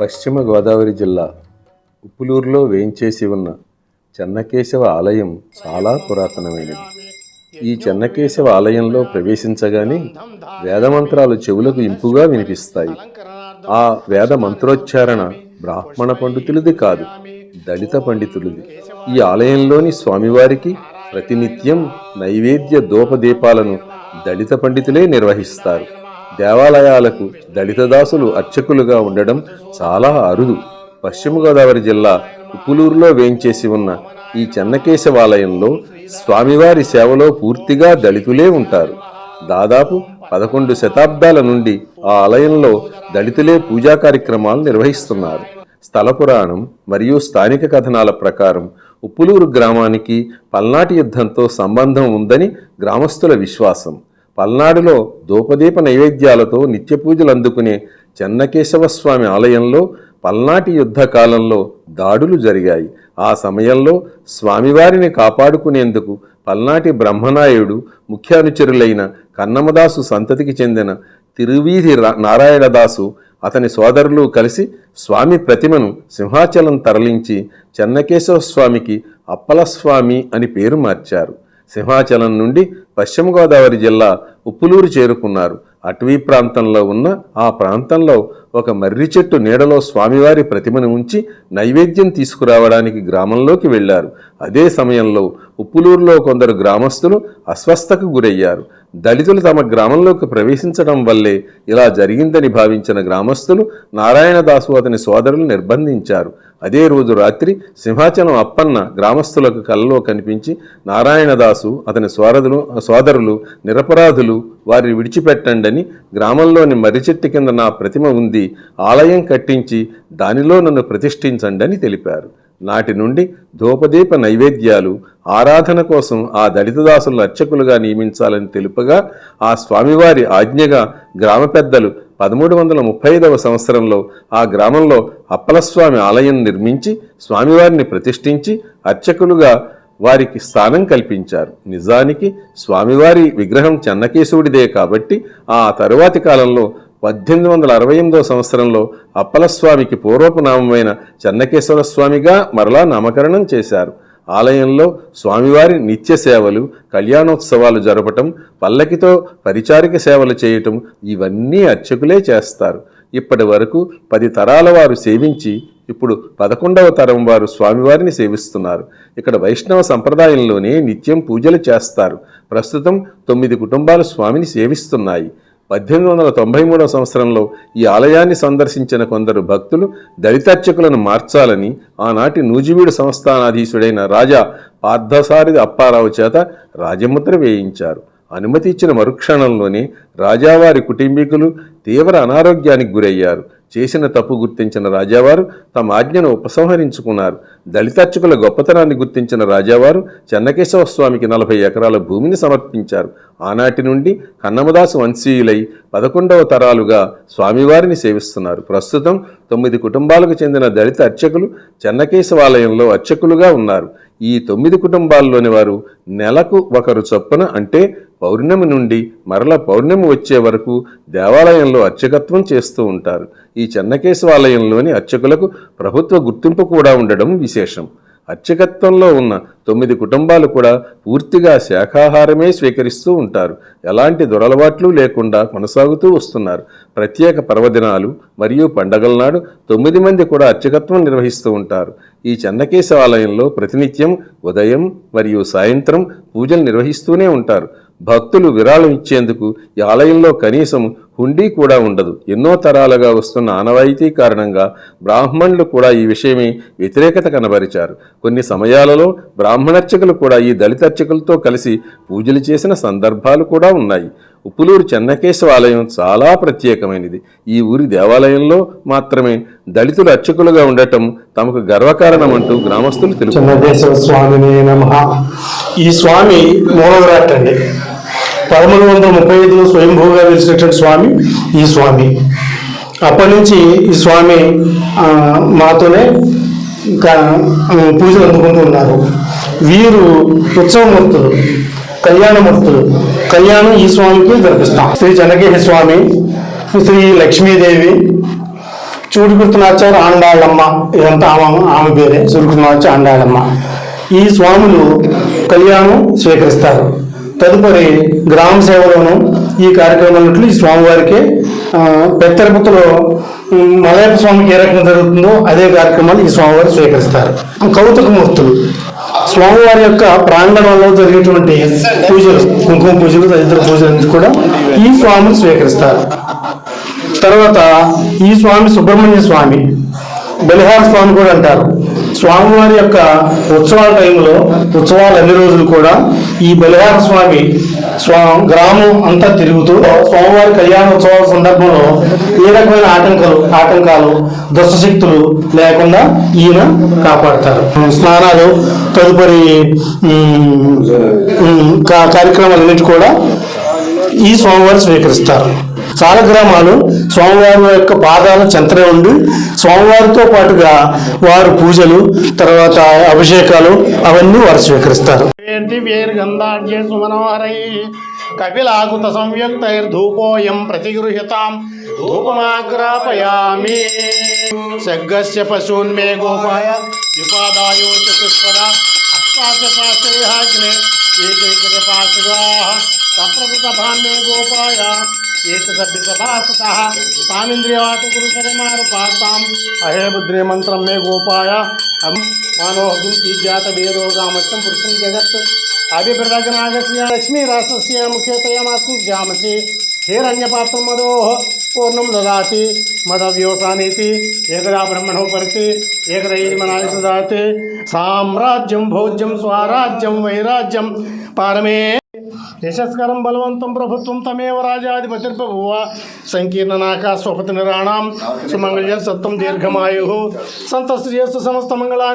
పశ్చిమ గోదావరి జిల్లా ఉప్పులూరులో వేయించేసి ఉన్న చెన్నకేశవ ఆలయం చాలా పురాతనమైనది. ఈ చెన్నకేశవ ఆలయంలో ప్రవేశించగానే వేదమంత్రాలు చెవులకు ఇంపుగా వినిపిస్తాయి. ఆ వేద మంత్రోచ్చారణ బ్రాహ్మణ పండితులది కాదు దళిత పండితులది. ఈ ఆలయంలోని స్వామివారికి ప్రతినిత్యం నైవేద్య దోపదీపాలను దళిత పండితులే నిర్వహిస్తారు. దేవాలయాలకు దళిత దాసులు అర్చకులుగా ఉండడం చాలా అరుదు. పశ్చిమ గోదావరి జిల్లా ఉప్పులూరులో వేయించేసి ఉన్న ఈ చెన్నకేశవాలయంలో స్వామివారి సేవలో పూర్తిగా దళితులే ఉంటారు. దాదాపు పదకొండు శతాబ్దాల నుండి ఆ ఆలయంలో దళితులే పూజా కార్యక్రమాలు నిర్వహిస్తున్నారు. స్థల పురాణం మరియు స్థానిక కథనాల ప్రకారం ఉప్పులూరు గ్రామానికి పల్నాటి యుద్ధంతో సంబంధం ఉందని గ్రామస్తుల విశ్వాసం. పల్నాడులో దూపదీప నైవేద్యాలతో నిత్య పూజలు అందుకునే చెన్నకేశవ స్వామి ఆలయంలో పల్నాటి యుద్ధ కాలంలో దాడులు జరిగాయి. ఆ సమయంలో స్వామివారిని కాపాడుకునేందుకు పల్నాటి బ్రహ్మనాయుడు ముఖ్య అనుచరులైన కన్నమదాసు సంతతికి చెందిన తిరువీధి నారాయణదాసు అతని సోదరులు కలిసి స్వామి ప్రతిమను సింహాచలం తరలించి చెన్నకేశవ స్వామికి అప్పలస్వామి అని పేరు మార్చారు. సింహాచలం నుండి పశ్చిమ గోదావరి జిల్లా ఉప్పులూరు చేరుకున్నారు. అటవీ ప్రాంతంలో ఉన్న ఆ ప్రాంతంలో ఒక మర్రి చెట్టు నీడలో స్వామివారి ప్రతిమను ఉంచి నైవేద్యం తీసుకురావడానికి గ్రామంలోకి వెళ్ళారు అదే సమయంలో ఉప్పులూరులో కొందరు గ్రామస్తులు అస్వస్థకు గురయ్యారు. దళితులు తమ గ్రామంలోకి ప్రవేశించడం వల్లే ఇలా జరిగిందని భావించిన గ్రామస్తులు నారాయణదాసు అతని సోదరులు నిర్బంధించారు. అదే రోజు రాత్రి సింహాచలం అప్పన్న గ్రామస్తులకు కలలో కనిపించి నారాయణదాసు అతని సోదరులు సోదరులు నిరపరాధులు వారిని విడిచిపెట్టండని గ్రామంలోని మర్రి చెట్టు కింద నా ప్రతిమ ఉంది ఆలయం కట్టించి దానిలో నన్ను ప్రతిష్ఠించండని తెలిపారు. నాటి నుండి ధూపదీప నైవేద్యాలు ఆరాధన కోసం ఆ దళితదాసులను అర్చకులుగా నియమించాలని తెలుపగా ఆ స్వామివారి ఆజ్ఞగా గ్రామ పెద్దలు పదమూడు వందల ముప్పై ఐదవ సంవత్సరంలో ఆ గ్రామంలో అప్పలస్వామి ఆలయం నిర్మించి స్వామివారిని ప్రతిష్ఠించి అర్చకులుగా వారికి స్థానం కల్పించారు. నిజానికి స్వామివారి విగ్రహం చెన్నకేశవుడిదే కాబట్టి ఆ తరువాతి కాలంలో పద్దెనిమిది వందల అరవై ఎనిమిదో సంవత్సరంలో అప్పలస్వామికి పూర్వపు నామమైన చెన్నకేశ్వర స్వామిగా మరలా నామకరణం చేశారు. ఆలయంలో స్వామివారి నిత్య సేవలు కళ్యాణోత్సవాలు జరపటం పల్లకితో పరిచారిక సేవలు చేయటం ఇవన్నీ అర్చకులే చేస్తారు. ఇప్పటి వరకు పది తరాల వారు సేవించి ఇప్పుడు పదకొండవ తరం వారు స్వామివారిని సేవిస్తున్నారు. ఇక్కడ వైష్ణవ సంప్రదాయంలోనే నిత్యం పూజలు చేస్తారు. ప్రస్తుతం తొమ్మిది కుటుంబాలు స్వామిని సేవిస్తున్నాయి. పద్దెనిమిది వందల తొంభై మూడవ సంవత్సరంలో ఈ ఆలయాన్ని సందర్శించిన కొందరు భక్తులు దళితార్చకులను మార్చాలని ఆనాటి నూజివీడు సంస్థానాధీశుడైన రాజా పార్థసారిది అప్పారావు చేత రాజముద్ర వేయించారు. అనుమతి ఇచ్చిన మరుక్షణంలోనే రాజావారి కుటుంబీకులు తీవ్ర అనారోగ్యానికి గురయ్యారు. చేసిన తప్పు గుర్తించిన రాజావారు తమ ఆజ్ఞను ఉపసంహరించుకున్నారు. దళితార్చకుల గొప్పతనాన్ని గుర్తించిన రాజావారు చెన్నకేశవ స్వామికి నలభై ఎకరాల భూమిని సమర్పించారు. ఆనాటి నుండి కన్నమదాసు వంశీయులై పదకొండవ తరాలుగా స్వామివారిని సేవిస్తున్నారు. ప్రస్తుతం తొమ్మిది కుటుంబాలకు చెందిన దళిత అర్చకులు చెన్నకేశవాలయంలో అర్చకులుగా ఉన్నారు. ఈ తొమ్మిది కుటుంబాల్లోని వారు నెలకు ఒకరు చొప్పున అంటే పౌర్ణమి నుండి మరల పౌర్ణమి వచ్చే వరకు దేవాలయంలో అర్చకత్వం చేస్తూ ఉంటారు. ఈ చెన్నకేశవాలయంలోని అర్చకులకు ప్రభుత్వ గుర్తింపు కూడా ఉండడం విశేషం. అర్చకత్వంలో ఉన్న తొమ్మిది కుటుంబాలు కూడా పూర్తిగా శాఖాహారమే స్వీకరిస్తూ ఉంటారు. ఎలాంటి దురలవాట్లు లేకుండా కొనసాగుతూ వస్తున్నారు. ప్రత్యేక పర్వదినాలు మరియు పండగల నాడు తొమ్మిది మంది కూడా అర్చకత్వం నిర్వహిస్తూ ఉంటారు. ఈ చెన్నకేశవాలయంలో ప్రతినిత్యం ఉదయం మరియు సాయంత్రం పూజలు నిర్వహిస్తూనే ఉంటారు. భక్తులు విరాళం ఇచ్చేందుకు ఈ ఆలయంలో కనీసం హుండీ కూడా ఉండదు. ఎన్నో తరాలుగా వస్తున్న ఆనవాయితీ కారణంగా బ్రాహ్మణులు కూడా ఈ విషయమే వ్యతిరేకత కనబరిచారు. కొన్ని సమయాలలో బ్రాహ్మణర్చకులు కూడా ఈ దళితర్చకులతో కలిసి పూజలు చేసిన సందర్భాలు కూడా ఉన్నాయి. ఉప్పులూరు చెన్నకేశవ ఆలయం చాలా ప్రత్యేకమైనది. ఈ ఊరి దేవాలయంలో మాత్రమే దళితులు అర్చకులుగా ఉండటం తమకు గర్వకారణమంటూ గ్రామస్తులు తెలుపు ఈ స్వామి మూలవరాట్ అండి పదమూడు వందల ముప్పై ఐదులో స్వయంభూగా వెలిసినటువంటి స్వామి ఈ స్వామి. అప్పటి నుంచి ఈ స్వామి మాతోనే పూజలు అందుకుంటూ ఉన్నారు. వీరు ఉత్సవమూర్తులు కళ్యాణమూర్తులు కళ్యాణం ఈ స్వామికి జరిపిస్తాం. శ్రీ జనకేహ స్వామి శ్రీ లక్ష్మీదేవి చూడుకుర్తనాచారు ఆండాళ్ళమ్మ ఇదంతా ఆమె ఆమె పేరే చూడుకుర్తనాచారు ఆండాళ్ళమ్మ. ఈ స్వాములు కళ్యాణం స్వీకరిస్తారు. తదుపరి గ్రామ సేవలోను ఈ కార్యక్రమాలట్లు ఈ స్వామివారికి పెత్తరపుత్రలో మలయప్ప స్వామికి ఏ రకంగా జరుగుతుందో అదే కార్యక్రమాలు ఈ స్వామివారు స్వీకరిస్తారు. కౌతుకమూర్తులు. స్వామివారి యొక్క ప్రాంగణంలో జరిగేటువంటి పూజలు కుంకుమ పూజలు తదితర పూజలు కూడా ఈ స్వామిని స్వీకరిస్తారు. తర్వాత ఈ స్వామి సుబ్రహ్మణ్య స్వామి బలిహార స్వామి కూడా అంటారు. స్వామివారి యొక్క ఉత్సవాల టైంలో ఉత్సవాలు అన్ని రోజులు కూడా ఈ బలిహార స్వామి స్వా గ్రామం అంతా తిరుగుతూ స్వామివారి కళ్యాణ ఉత్సవాల సందర్భంలో ఏ రకమైన ఆటంకాలు ఆటంకాలు దుష్టశక్తులు లేకుండా ఈయన కాపాడతారు. స్నానాలు తదుపరి ఉమ్, కార్యక్రమాలన్నిటి కూడా ఈ స్వామివారు స్వీకరిస్తారు. సాలగ్రామాలు స్వామివారి యొక్క పాదాల చెంతనే ఉండి స్వామివారితో పాటుగా వారు పూజలు తర్వాత అభిషేకాలు అవన్నీ వారు స్వీకరిస్తారు. దివ్యైర్గంధాఢ్య సుమనోహరై కపిలాకుత సంయుక్తైర్ధూపోయం ప్రతిగృహ్యతాం ధూపమాగ్రాపయామి. సగ్గస్య పశూన్మే గోపాయ విపాదాయో చతుష్పద అష్టాచ పాశయాగ్నే तप्रभृतभान्ये गोपाय एतद्भिसभासतः तामिन्द्रियात् गुरुसरमारुपाताम् अहे बुद्धिमन्त्रं मे गोपाय अं मानोहं तीज्ञातवीरोगामस्थं पुरुषं जगत् अभिप्रगनागस्य लक्ष्मीरासस्य मुख्यतया मातु ज्यामसि हिरण्यपात्रमदोः पूर्णं ददाति मदव्योसानीति एकदा ब्रह्मणोपरति एकदा एक ददाति साम्राज्यम भोज्यं स्वाराज्यम वैराज्यम पारमे यशस्करं बलवन्तं प्रभुत्वं तमेव राजाधिपतिर्बभुव स्वपति निराण सुमङ्गल्य सत्म दीर्घमायु सन्तश्रियस्तु समस्त मंगला